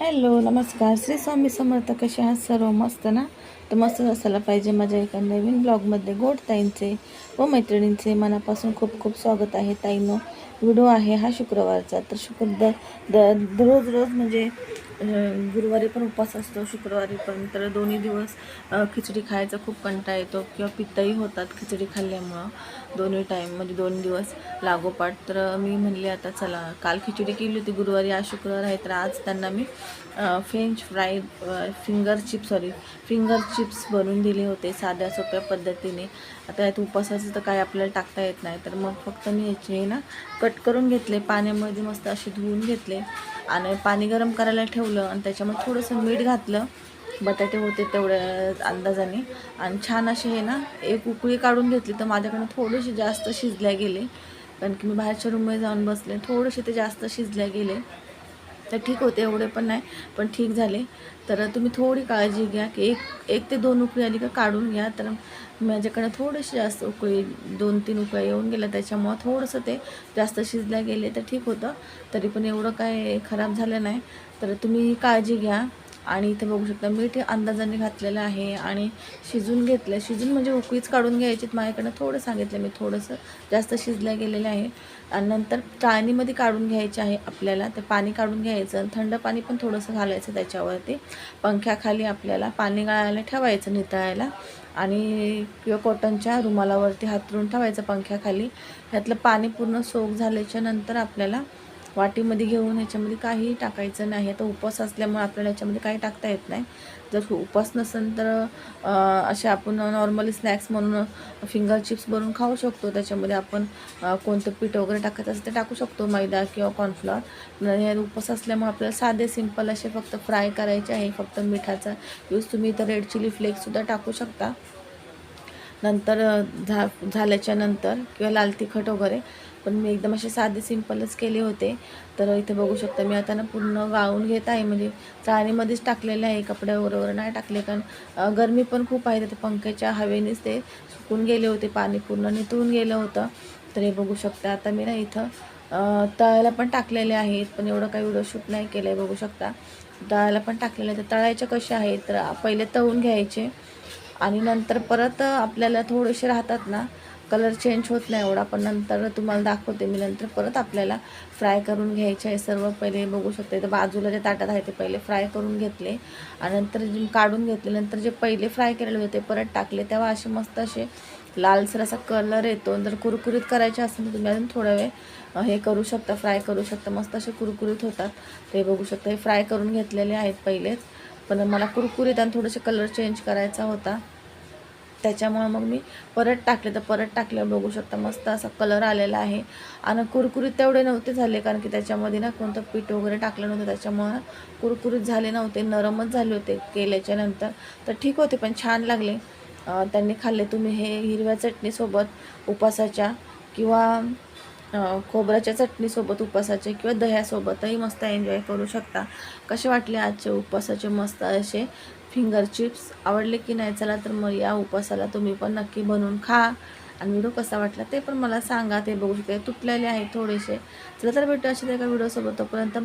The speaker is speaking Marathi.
हॅलो नमस्कार. श्री स्वामी समर्थ कसे आहात? सर्व मस्त ना? तर मस्त असायला पाहिजे माझ्या एका नवीन ब्लॉगमध्ये गोड ताईंचे व मैत्रिणींचे मनापासून खूप खूप स्वागत आहे. ताईनं व्हिडिओ आहे हा शुक्रवारचा. तर शुक्र द द रोज रोज म्हणजे गुरुवारी पण उपवास असतो शुक्रवारी पण. तर दोन्ही दिवस खिचडी खायचा खूप कंटाळा येतो किंवा पित्तही होतात खिचडी खाल्ल्यामुळं दोन्ही टाईम म्हणजे दोन दिवस लागोपाठ. तर मी म्हणले आता चला काल खिचडी केली होती गुरुवारी आज शुक्रवार आहे. तर आज त्यांना मी French fry finger chips sorry finger chips बनवून दिले होते साध्या सोप्या पद्धतीने. आता यात उपवासाचं तर काय आपल्याला टाकता येत नाही. तर मग फक्त मी याचे ना कट करून घेतले पाण्यामध्ये मस्त असे धुवून घेतले. आणि पाणी गरम करायला ठेवलं आणि त्याच्यामध्ये थोडंसं मीठ घातलं. बटाटे होते तेवढ्या अंदाजाने. आणि छान असे हे ना एक उकळी काढून घेतली तर माझ्याकडनं थोडेसे जास्त शिजल्या गेले. कारण की मी बाहेरच्या रूममध्ये जाऊन बसले थोडेसे ते जास्त शिजल्या गेले. तर ठीक होते एवढे पण नाही पण ठीक झाले. तर तुम्ही थोडी काळजी घ्या की एक एक ते दोन उकळी आली का काढून घ्या. तर माझ्याकडे थोडेसे जास्त उकळी दोन तीन उकळ्या येऊन गेल्या त्याच्यामुळं थोडंसं ते जास्त शिजल्या गेले तर ठीक होतं. तरी पण एवढं काय खराब झालं नाही. तर तुम्ही काळजी घ्या. आणि इथे बघू शकता मीठ हे अंदाजाने घातलेलं आहे आणि शिजून घेतलं शिजून म्हणजे उकळीच काढून घ्यायची माझ्याकडनं थोडं सांगितलं मी थोडंसं जास्त शिजल्या गेलेलं आहे. आणि नंतर चाळणीमध्ये काढून घ्यायचे आहे आपल्याला. ते पाणी काढून घ्यायचं थंड पाणी पण थोडंसं घालायचं त्याच्यावरती. पंख्याखाली आपल्याला पाणी गाळायला ठेवायचं नितळायला. आणि किंवा कॉटनच्या रुमालावरती हातरून ठेवायचं पंख्याखाली. ह्यातलं पाणी पूर्ण सोक झाल्याच्यानंतर आपल्याला वाटीमध्ये घेऊन ह्याच्यामध्ये काहीही टाकायचं नाही. आता उपवास असल्यामुळे आपल्याला ह्याच्यामध्ये काही टाकता येत नाही. जर उपवास नसेल तर असे आपण नॉर्मली स्नॅक्स म्हणून फिंगर चिप्स बनवून खाऊ शकतो. त्याच्यामध्ये आपण कोणतं पीठ वगैरे टाकायचं असेल ते टाकू शकतो मैदा किंवा कॉर्नफ्लॉर हे उपवास असल्यामुळे आपल्याला साधे सिंपल असे फक्त फ्राय करायचे आहे. फक्त मिठाचा यूज तुम्ही इथं रेड चिली फ्लेक्ससुद्धा टाकू शकता. नंतर झा झाल्याच्यानंतर किंवा लाल तिखट वगैरे पण मी एकदम असे साधे सिंपलच केले होते. तर इथे बघू शकता मी आता ना पूर्ण गाळून घेत आहे. म्हणजे चाळणीमध्येच टाकलेलं आहे. कपड्यावर वगैरे नाही टाकले. कारण गरमी पण खूप आहे. तर पंख्याच्या हवेनेच ते सुकून गेले होते. पाणी पूर्ण नितळून गेलं होतं. तर हे बघू शकता. आता मी ना इथं तळायला पण टाकलेले आहेत. पण एवढं काही व्हिडिओ शूट नाही केलं आहे बघू शकता. तळायला पण टाकलेले तर तळायचे कसे आहेत? तर पहिले तळून घ्यायचे. आणि नंतर परत आपल्याला थोडेसे राहतात ना कलर चेंज होत नाही एवढा पण नंतर तुम्हाला दाखवते मी नंतर परत आपल्याला फ्राय करून घ्यायचे आहे. सर्व पहिले बघू शकते. इथं बाजूला जे ताटात आहे ते पहिले फ्राय करून घेतले आणि नंतर जे काढून घेतले नंतर जे पहिले फ्राय केलेले होते परत टाकले. तेव्हा असे मस्त असे लालसर असा कलर येतो. जर कुरकुरीत करायचे असेल तर तुम्ही अजून थोडा वेळ हे करू शकता फ्राय करू शकता. मस्त असे कुरकुरीत होतात. ते बघू शकता. हे फ्राय करून घेतलेले आहेत पहिलेच. पण मला कुरकुरीत आणि थोडेसे कलर चेंज करायचा होता. त्याच्यामुळं मग मी परत टाकले. तर परत टाकल्यावर बघू शकता मस्त असा कलर आलेला आहे. आणि कुरकुरीत तेवढे नव्हते झाले कारण की त्याच्यामध्ये ना कोणतं पीठ वगैरे टाकलं नव्हतं. त्याच्यामुळं कुरकुरीत झाले नव्हते नरमच झाले होते केल्याच्यानंतर. तर ठीक होते पण छान लागले. त्यांनी खाल्ले. तुम्ही हे हिरव्या चटणीसोबत उपासाच्या किंवा खोबऱ्याच्या चटणीसोबत उपवासाचे किंवा दह्यासोबतही मस्त एन्जॉय करू शकता. कसे वाटले आजचे उपवासाचे मस्त असे फिंगर चिप्स आवडले की नाही? चला तर मग या उपवासाला तुम्ही पण नक्की बनवून खा. आणि व्हिडिओ कसा वाटला ते पण मला सांगा. ते बघू शकते. तुटलेले आहे थोडेसे. चला तर भेटू असे एका व्हिडिओसोबत तोपर्यंत बा